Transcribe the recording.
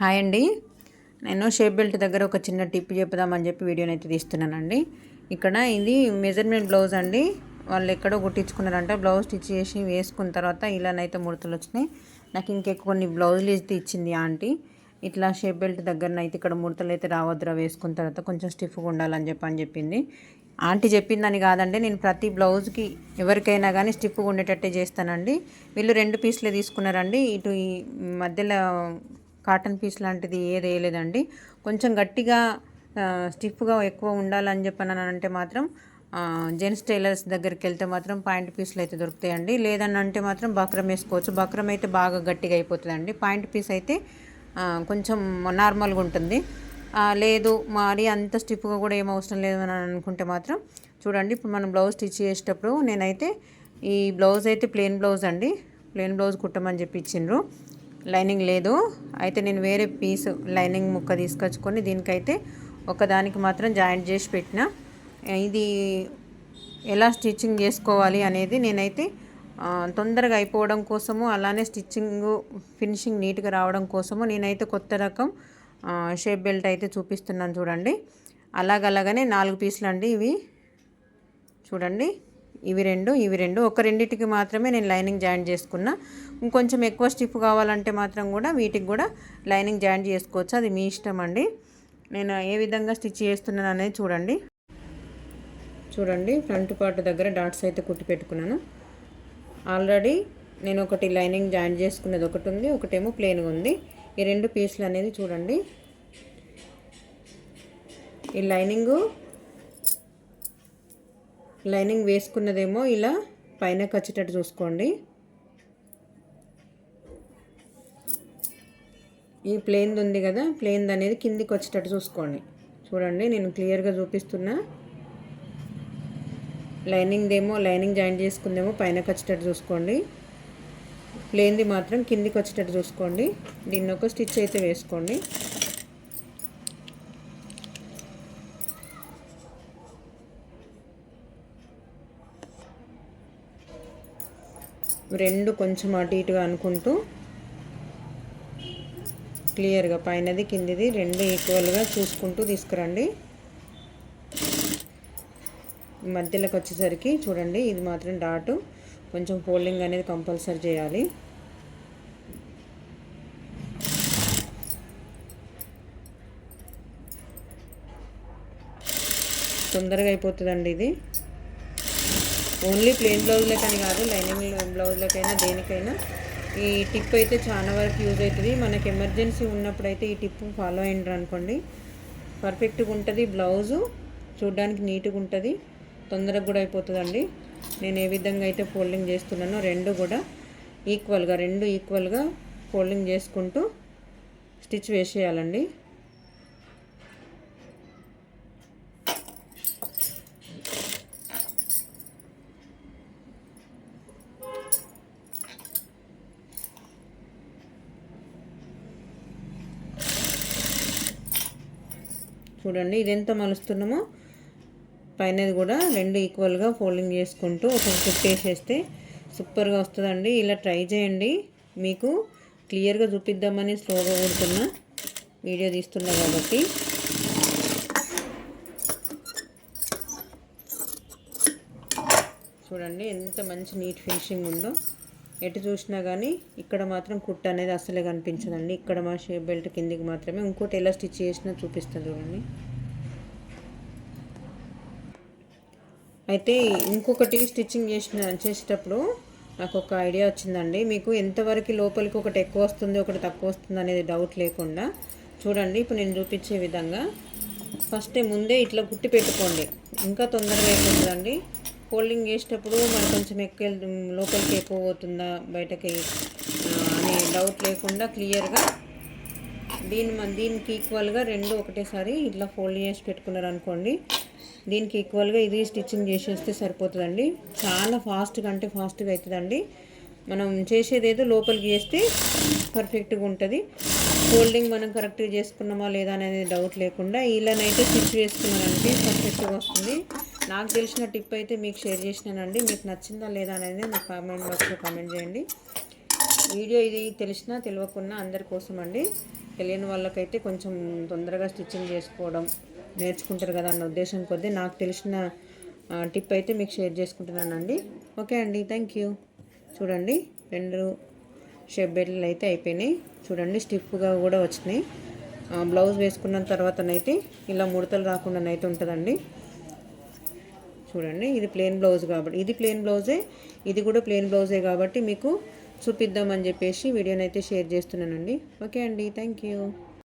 Hi అండి. నేను shape belt దగ్గర ఒక చిన్న టిప్ చెప్దామని చెప్పి వీడియోని అయితే తీస్తున్నానండి. ఇక్కడ ఇది మెజర్మెంట్ బ్లౌజ్ అండి. వాళ్ళు ఎక్కడో కుట్టించుకున్నారంట. బ్లౌజ్ స్టిచ్ చేసి వేసుకున్న తర్వాత ఇలానైతే ముడతలు వచ్చినాయి. నాకు ఇంకెక్కువ కొన్ని బ్లౌజులు అయితే ఇచ్చింది ఆంటీ. ఇట్లా షేప్ బెల్ట్ దగ్గర అయితే ఇక్కడ ముడతలు అయితే రావద్దురా వేసుకున్న తర్వాత కొంచెం స్టిఫ్గా ఉండాలని చెప్పి అని చెప్పింది. ఆంటీ చెప్పిందని కాదండి నేను ప్రతి బ్లౌజ్కి ఎవరికైనా కానీ స్టిఫ్గా ఉండేటట్టే చేస్తానండి. వీళ్ళు రెండు పీసులే తీసుకున్నారండి. ఇటు ఈ మధ్యలో కాటన్ పీస్ లాంటిది ఏది వేయలేదండి. కొంచెం గట్టిగా స్టిఫ్గా ఎక్కువ ఉండాలని చెప్పని అంటే మాత్రం జెంట్స్ టైలర్స్ దగ్గరికి వెళ్తే మాత్రం పాయింట్ పీసులు అయితే దొరుకుతాయండి. లేదని అంటే మాత్రం బక్రం వేసుకోవచ్చు. బక్రం అయితే బాగా గట్టిగా అయిపోతుందండి. పాయింట్ పీస్ అయితే కొంచెం నార్మల్గా ఉంటుంది. లేదు మరి అంత స్టిఫ్గా కూడా ఏం అవసరం లేదు అని అనుకుంటే మాత్రం చూడండి ఇప్పుడు మనం బ్లౌజ్ స్టిచ్ చేసేటప్పుడు నేనైతే ఈ బ్లౌజ్ అయితే ప్లెయిన్ బ్లౌజ్ అండి. ప్లెయిన్ బ్లౌజ్ కుట్టమని చెప్పి ఇచ్చిండ్రు. లైనింగ్ లేదు. అయితే నేను వేరే పీస్ లైనింగ్ ముక్క తీసుకొచ్చుకొని దీనికైతే ఒకదానికి మాత్రం జాయింట్ చేసి పెట్టిన. ఇది ఎలా స్టిచ్చింగ్ చేసుకోవాలి అనేది నేనైతే తొందరగా అయిపోవడం కోసము అలానే స్టిచ్చింగ్ ఫినిషింగ్ నీట్గా రావడం కోసము నేనైతే కొత్త రకం షేప్ బెల్ట్ అయితే చూపిస్తున్నాను చూడండి. అలాగలాగనే నాలుగు పీసులు అండి ఇవి. చూడండి. ఇవి రెండు ఇవి రెండు. ఒక రెండింటికి మాత్రమే నేను లైనింగ్ జాయిన్ చేసుకున్నా. ఇంకొంచెం ఎక్కువ స్టిఫ్ కావాలంటే మాత్రం కూడా వీటికి కూడా లైనింగ్ జాయిన్ చేసుకోవచ్చు. అది మీ ఇష్టం అండి. నేను ఏ విధంగా స్టిచ్ చేస్తున్నాను అనేది చూడండి. చూడండి ఫ్రంట్ పార్ట్ దగ్గర డాట్స్ అయితే కుట్టి పెట్టుకున్నాను. ఆల్రెడీ నేను ఒకటి లైనింగ్ జాయిన్ చేసుకున్నది ఒకటి ఉంది ఒకటేమో ప్లెయిన్గా ఉంది. ఈ రెండు పీసులు అనేది చూడండి. ఈ లైనింగు లైనింగ్ వేసుకున్నదేమో ఇలా పైన వచ్చేటట్టు చూసుకోండి. ఈ ప్లేన్ ఉంది కదా ప్లేన్ అనేది కిందికి వచ్చేటట్టు చూసుకోండి. చూడండి నేను క్లియర్గా చూపిస్తున్నా. లైనింగ్దేమో లైనింగ్ జాయిన్ చేసుకుందేమో పైన వచ్చేటట్టు చూసుకోండి. ప్లేన్ది మాత్రం కిందికి వచ్చేటట్టు చూసుకోండి. దీన్ని ఒక స్టిచ్ అయితే వేసుకోండి. రెండు కొంచెం అటు ఇటుగా అనుకుంటూ క్లియర్గా పైనది కిందిది రెండు ఈక్వల్గా చూసుకుంటూ తీసుకురండి. మధ్యలోకి వచ్చేసరికి చూడండి ఇది మాత్రం డాటు. కొంచెం ఫోల్డింగ్ అనేది కంపల్సరీ చేయాలి. తొందరగా అయిపోతుందండి ఇది. ఓన్లీ ప్లెయిన్ కానీ కాదు లైనింగ్ పనులకైనా దేనికైనా. ఈ టిప్ అయితే చాలా వరకు యూజ్ అవుతుంది. మనకి ఎమర్జెన్సీ ఉన్నప్పుడు అయితే ఈ టిప్ ఫాలో అయినరు అనుకోండి. పర్ఫెక్ట్గా ఉంటుంది బ్లౌజు. చూడడానికి నీట్గా ఉంటుంది. తొందరగా కూడా అయిపోతుందండి. నేను ఏ విధంగా అయితే ఫోల్డింగ్ చేస్తున్నానో రెండు కూడా ఈక్వల్గా రెండు ఈక్వల్గా ఫోల్డింగ్ చేసుకుంటూ స్టిచ్ వేసేయాలండి. చూడండి ఇది ఎంత మలుస్తున్నామో పైనది కూడా రెండు ఈక్వల్గా ఫోల్డింగ్ చేసుకుంటూ ఒక కుట్ వేసేస్తే సూపర్గా వస్తుందండి. ఇలా ట్రై చేయండి. మీకు క్లియర్గా చూపిద్దామని స్లోగా కూడుతున్నా వీడియో తీస్తున్నా కాబట్టి. చూడండి ఎంత మంచి నీట్ ఫినిషింగ్ ఉందో. ఎటు చూసినా కానీ ఇక్కడ మాత్రం కుట్ అనేది అస్సలే కనిపించదండి. ఇక్కడ మా షేప్ బెల్ట్ కిందికి మాత్రమే. ఇంకోటి ఎలా స్టిచ్ చేసినా చూపిస్తాను చూడండి. అయితే ఇంకొకటి స్టిచ్చింగ్ చేసిన చేసేటప్పుడు నాకు ఒక ఐడియా వచ్చిందండి. మీకు ఎంతవరకు లోపలికి ఒకటి ఎక్కువ వస్తుంది ఒకటి తక్కువ వస్తుంది అనేది డౌట్ లేకుండా చూడండి. ఇప్పుడు నేను చూపించే విధంగా. ఫస్ట్ ముందే ఇట్లా కుట్టి పెట్టుకోండి. ఇంకా తొందరగా అయిపోతుందండి. ఫోల్డింగ్ చేసేటప్పుడు మరి కొంచెం ఎక్కువ లోపలికి ఎక్కువ పోతుందా బయటకి అనే డౌట్ లేకుండా క్లియర్గా దీని మన దీనికి ఈక్వల్గా రెండు ఒకటేసారి ఇట్లా ఫోల్డ్ చేసి పెట్టుకున్నారు అనుకోండి. దీనికి ఈక్వల్గా ఇది స్టిచ్చింగ్ చేసేస్తే సరిపోతుందండి. చాలా ఫాస్ట్గా అంటే ఫాస్ట్గా అవుతుందండి. మనం చేసేది ఏదో లోపలికి చేస్తే పర్ఫెక్ట్గా ఉంటుంది. ఫోల్డింగ్ మనం కరెక్ట్గా చేసుకున్నామా లేదా అనేది డౌట్ లేకుండా ఇలానైతే స్టిచ్ వేసుకున్నారంటే పర్ఫెక్ట్గా వస్తుంది. నాకు తెలిసిన టిప్ అయితే మీకు షేర్ చేసినానండి. మీకు నచ్చిందా లేదా అనేది నాకు కామెంట్ బాక్స్లో కామెంట్ చేయండి. వీడియో ఇది తెలిసినా తెలియకున్నా అందరి కోసం అండి తెలియని వాళ్ళకైతే కొంచెం తొందరగా స్టిచ్చింగ్ చేసుకోవడం నేర్చుకుంటారు కదా అన్న ఉద్దేశం కొద్దీ నాకు తెలిసిన టిప్ అయితే మీకు షేర్ చేసుకుంటున్నానండి. ఓకే అండి. Thank you. చూడండి రెండు షేప్ బెల్ట్లు అయితే అయిపోయినాయి. చూడండి స్టిఫ్గా కూడా వచ్చినాయి. బ్లౌజ్ వేసుకున్న తర్వాతనైతే ఇలా ముడతలు రాకుండానైతే ఉంటుందండి. చూడండి ఇది ప్లెయిన్ బ్లౌజ్ కాబట్టి ఇది ప్లెయిన్ బ్లౌజే ఇది కూడా ప్లెయిన్ బ్లౌజే కాబట్టి మీకు చూపిద్దామని చెప్పేసి వీడియోనైతే షేర్ చేస్తున్నానండి. ఓకే అండి థ్యాంక్ యూ